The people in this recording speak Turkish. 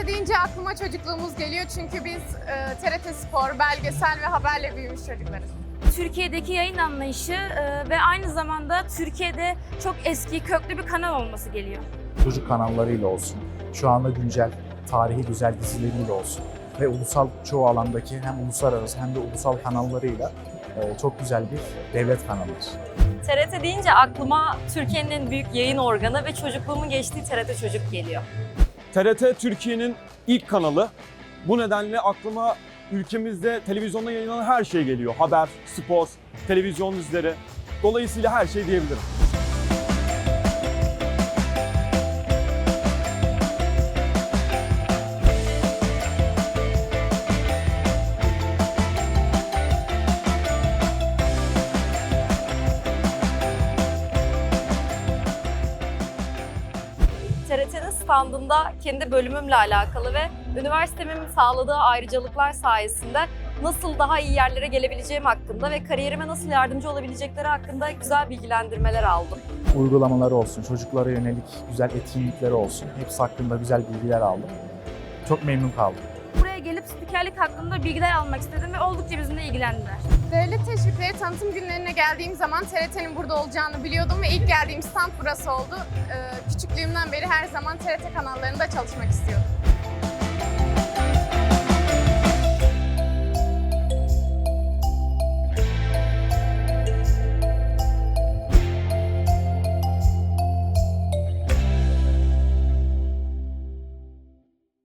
TRT deyince aklıma çocukluğumuz geliyor çünkü biz e, TRT Spor, belgesel ve haberle büyümüş çocuklarız. Türkiye'deki yayın anlayışı e, ve aynı zamanda Türkiye'de çok eski köklü bir kanal olması geliyor. çocuk kanallarıyla olsun, şu anda güncel, tarihi güzel dizileriyle olsun ve ulusal çoğu alandaki hem uluslararası hem de ulusal kanallarıyla e, çok güzel bir devlet kanalıdır. TRT deyince aklıma Türkiye'nin en büyük yayın organı ve çocukluğumun geçtiği TRT Çocuk geliyor. TRT Türkiye'nin ilk kanalı. Bu nedenle aklıma ülkemizde televizyonda yayınlanan her şey geliyor. Haber, spor, televizyon dizileri. Dolayısıyla her şey diyebilirim. TRT'nin standında kendi bölümümle alakalı ve üniversitemin sağladığı ayrıcalıklar sayesinde nasıl daha iyi yerlere gelebileceğim hakkında ve kariyerime nasıl yardımcı olabilecekleri hakkında güzel bilgilendirmeler aldım. Uygulamaları olsun, çocuklara yönelik güzel etkinlikleri olsun, hepsi hakkında güzel bilgiler aldım. Çok memnun kaldım. Buraya gelip spikerlik hakkında bilgiler almak istedim ve oldukça bizimle ilgilendiler. Devlet teşvikleri tanıtım günlerine geldiğim zaman TRT'nin burada olacağını biliyordum ve ilk geldiğim stand burası oldu. E, küçüklüğümden beri her zaman TRT kanallarında çalışmak istiyordum.